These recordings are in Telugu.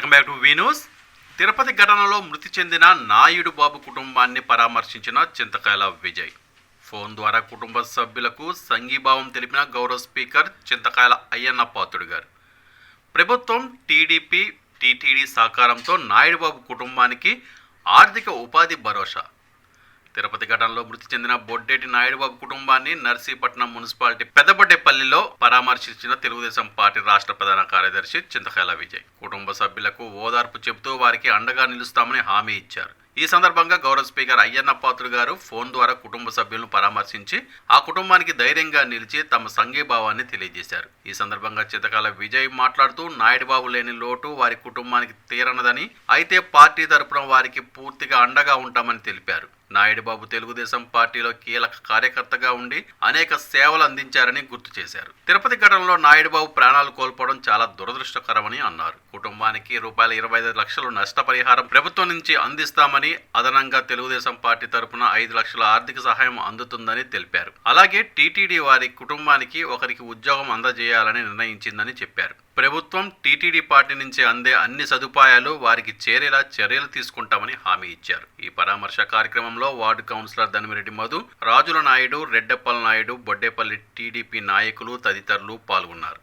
వినోస్. తిరుపతి ఘటనలో మృతి చెందిన నాయుడు బాబు కుటుంబాన్ని పరామర్శించిన చింతకాయల విజయ్. ఫోన్ ద్వారా కుటుంబ సభ్యులకు సంఘీభావం తెలిపిన గౌరవ స్పీకర్ చింతకాయల అయ్యన్న పాత్రుడు గారు. ప్రభుత్వం టీడీపీ టీటీడీ సహకారంతో నాయుడు బాబు కుటుంబానికి ఆర్థిక ఉపాధి భరోసా తిరుపతి ఘటనలో మృతి చెందిన బొడ్డేటి నాయుడుబాబు కుటుంబాన్ని నర్సీపట్నం మున్సిపాలిటీ పెద్దబొడ్డేపల్లిలో పరామర్శించిన తెలుగుదేశం పార్టీ రాష్ట్ర ప్రధాన కార్యదర్శి చింతకాయల విజయ్. కుటుంబ సభ్యులకు ఓదార్పు చెబుతూ వారికి అండగా నిలుస్తామని హామీ ఇచ్చారు. ఈ సందర్భంగా గౌరవ స్పీకర్ అయ్యన్న పాత్రుడు గారు ఫోన్ ద్వారా కుటుంబ సభ్యులను పరామర్శించి ఆ కుటుంబానికి ధైర్యంగా నిలిచి తమ సంఘీభావాన్ని తెలియజేశారు. ఈ సందర్భంగా చింతకాల విజయ్ మాట్లాడుతూ నాయుడుబాబు లేని లోటు వారి కుటుంబానికి తీరనదని అయితే పార్టీ తరపున వారికి పూర్తిగా అండగా ఉంటామని తెలిపారు. నాయుడుబాబు తెలుగుదేశం పార్టీలో కీలక కార్యకర్తగా ఉండి అనేక సేవలు అందించారని గుర్తు చేశారు. తిరుపతి ఘటనలో నాయుడుబాబు ప్రాణాలు కోల్పోవడం చాలా దురదృష్టకరమని అన్నారు. కుటుంబానికి రూపాయల ఇరవై ఐదు లక్షలు నష్టపరిహారం ప్రభుత్వం నుంచి అందిస్తామని అదనంగా తెలుగుదేశం పార్టీ తరపున ఐదు లక్షల ఆర్థిక సహాయం అందుతుందని తెలిపారు. అలాగే టీటీడీ వారి కుటుంబానికి ఒకరికి ఉద్యోగం అందజేయాలని నిర్ణయించిందని చెప్పారు. ప్రభుత్వం టీటీడీ పార్టీ నుంచి అందే అన్ని సదుపాయాలు వారికి చేరేలా చర్యలు తీసుకుంటామని హామీ ఇచ్చారు. ఈ పరామర్శ కార్యక్రమంలో వార్డు కౌన్సిలర్ ధనిమిరెడ్డి మధు రాజుల నాయుడు రెడ్డప్పల నాయుడు బొడ్డేపల్లి టీడీపీ నాయకులు తదితరులు పాల్గొన్నారు.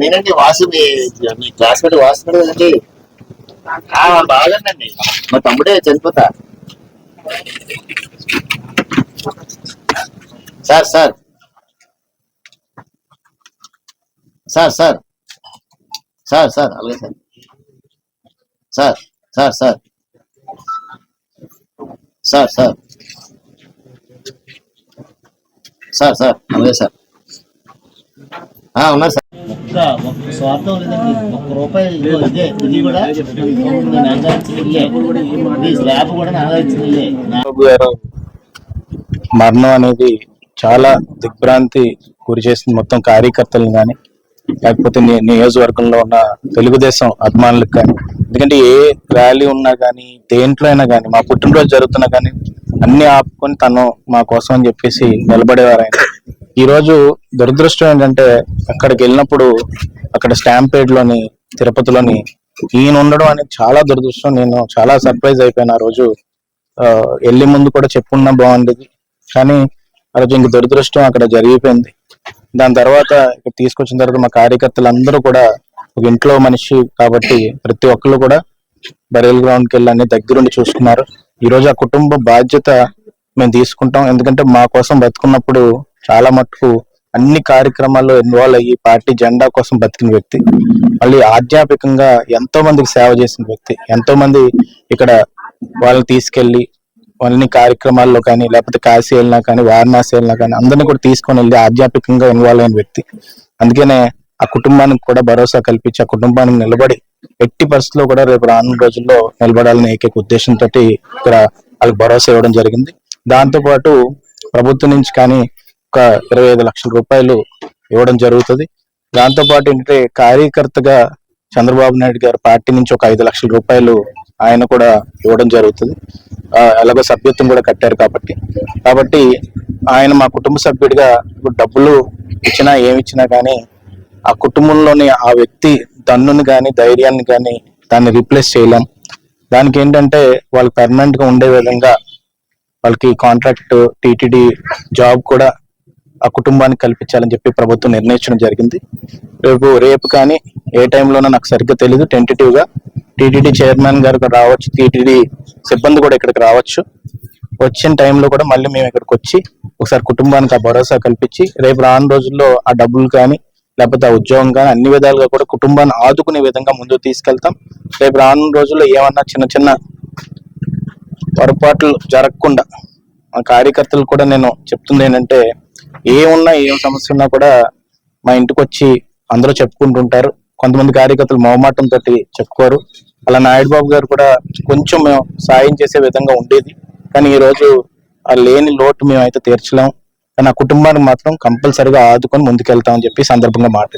నేనండి వాసు మీ క్లాస్మేట్ బాగుందండి మా తమ్ముడే చనిపోతా. Sir sir. Sir sir. Sir sir అలాగే sir. Sir sir sir. Sir sir. Sir sir అలాగే సార్. ఆ, ఉన్నారు సార్. ఒక్క ఒక్క స్వార్థం లేదండి. ఒక్క రూపాయి ఇదే ఇది కూడా. స్లాబ్ కూడా మరణం అనేది చాలా దిగ్భ్రాంతి గురి చేసింది మొత్తం కార్యకర్తలను కానీ లేకపోతే నియోజకవర్గంలో ఉన్న తెలుగుదేశం అభిమానులకు కానీ ఎందుకంటే ఏ ర్యాలీ ఉన్నా కానీ దేంట్లో అయినా కానీ మా పుట్టినరోజు జరుగుతున్నా కానీ అన్ని ఆపుకొని తను మా కోసం అని చెప్పేసి నిలబడేవారు ఆయన. దురదృష్టం ఏంటంటే అక్కడికి వెళ్ళినప్పుడు అక్కడ స్టాంపేడ్లోని తిరుపతిలోని ఈయన ఉండడం అనేది చాలా దురదృష్టం. నేను చాలా సర్ప్రైజ్ అయిపోయాను ఆ రోజు. వెళ్ళి వెళ్ళే ముందు కూడా చెప్పున్నా బాగుండేది. కానీ ఆ రోజు ఇంక దురదృష్టం అక్కడ జరిగిపోయింది. దాని తర్వాత ఇక్కడ తీసుకొచ్చిన తర్వాత మా కార్యకర్తలు అందరూ కూడా ఒక ఇంట్లో మనిషి కాబట్టి ప్రతి ఒక్కరు కూడా బరేల్ గ్రౌండ్కి వెళ్ళి అన్ని దగ్గరుండి చూసుకున్నారు. ఈ రోజు ఆ కుటుంబ బాధ్యత మేము తీసుకుంటాం. ఎందుకంటే మా కోసం బతుకున్నప్పుడు చాలా మటుకు అన్ని కార్యక్రమాల్లో ఇన్వాల్వ్ అయ్యి పార్టీ జెండా కోసం బతికిన వ్యక్తి. మళ్ళీ ఆధ్యాత్మికంగా ఎంతో మందికి సేవ చేసిన వ్యక్తి. ఎంతో మంది ఇక్కడ వాళ్ళని తీసుకెళ్ళి వాళ్ళని కార్యక్రమాల్లో కానీ లేకపోతే కాశీ వెళ్ళినా కానీ వారణాసి వెళ్ళినా కానీ అందరినీ కూడా తీసుకొని వెళ్ళి ఆధ్యాత్మికంగా ఇన్వాల్వ్ అయిన వ్యక్తి. అందుకనే ఆ కుటుంబానికి కూడా భరోసా కల్పించి ఆ కుటుంబానికి నిలబడి ఎట్టి పరిస్థితుల్లో కూడా రేపు రానున్న రోజుల్లో నిలబడాలనే ఏకైక ఉద్దేశంతో ఇక్కడ వాళ్ళకి భరోసా ఇవ్వడం జరిగింది. దాంతోపాటు ప్రభుత్వం నుంచి కానీ ఒక ఇరవై ఐదు లక్షల రూపాయలు ఇవ్వడం జరుగుతుంది. దాంతోపాటు ఏంటంటే కార్యకర్తగా చంద్రబాబు నాయుడు గారి పార్టీ నుంచి ఒక ఐదు లక్షల రూపాయలు ఆయన కూడా ఇవ్వడం జరుగుతుంది. అలాగే సభ్యత్వం కూడా కట్టారు కాబట్టి. కాబట్టి ఆయన మా కుటుంబ సభ్యుడిగా డబ్బులు ఇచ్చినా ఏమి ఇచ్చినా కానీ ఆ కుటుంబంలోని ఆ వ్యక్తి దన్నుని కానీ ధైర్యాన్ని కానీ దాన్ని రీప్లేస్ చేయలేం. దానికి ఏంటంటే వాళ్ళు పర్మనెంట్గా ఉండే విధంగా వాళ్ళకి కాంట్రాక్ట్ టీటీడీ జాబ్ కూడా ఆ కుటుంబానికి కల్పించాలని చెప్పి ప్రభుత్వం నిర్ణయించడం జరిగింది. రేపు రేపు కానీ ఏ టైంలోనో నాకు సరిగ్గా తెలియదు టెంటేటివ్గా టీటీడీ చైర్మన్ గారు రావచ్చు. టీటీడీ సిబ్బంది కూడా ఇక్కడికి రావచ్చు. వచ్చిన టైంలో కూడా మళ్ళీ మేము ఇక్కడికి వచ్చి ఒకసారి కుటుంబానికి ఆ భరోసా కల్పించి రేపు రాను రోజుల్లో ఆ డబ్బులు కానీ లేకపోతే ఆ ఉద్యోగం కానీ అన్ని విధాలుగా కూడా కుటుంబాన్ని ఆదుకునే విధంగా ముందుకు తీసుకెళ్తాం. రేపు రానున్న రోజుల్లో ఏమన్నా చిన్న చిన్న పొరపాట్లు జరగకుండా మా కార్యకర్తలు కూడా నేను చెప్తుంది ఏంటంటే ఏమున్నా ఏం సమస్య ఉన్నా కూడా మా ఇంటికి వచ్చి అందరూ చెప్పుకుంటుంటారు. కొంతమంది కార్యకర్తలు మొహమాటంతో చెప్పుకోరు. అలా నాయుడు బాబు గారు కూడా కొంచెం మేము సాయం చేసే విధంగా ఉండేది. కానీ ఈ రోజు ఆ లేని లోటు మేము అయితే తీర్చలేం. కానీ ఆ కుటుంబానికి మాత్రం కంపల్సరిగా ఆదుకొని ముందుకెళ్తామని చెప్పి సందర్భంగా మాట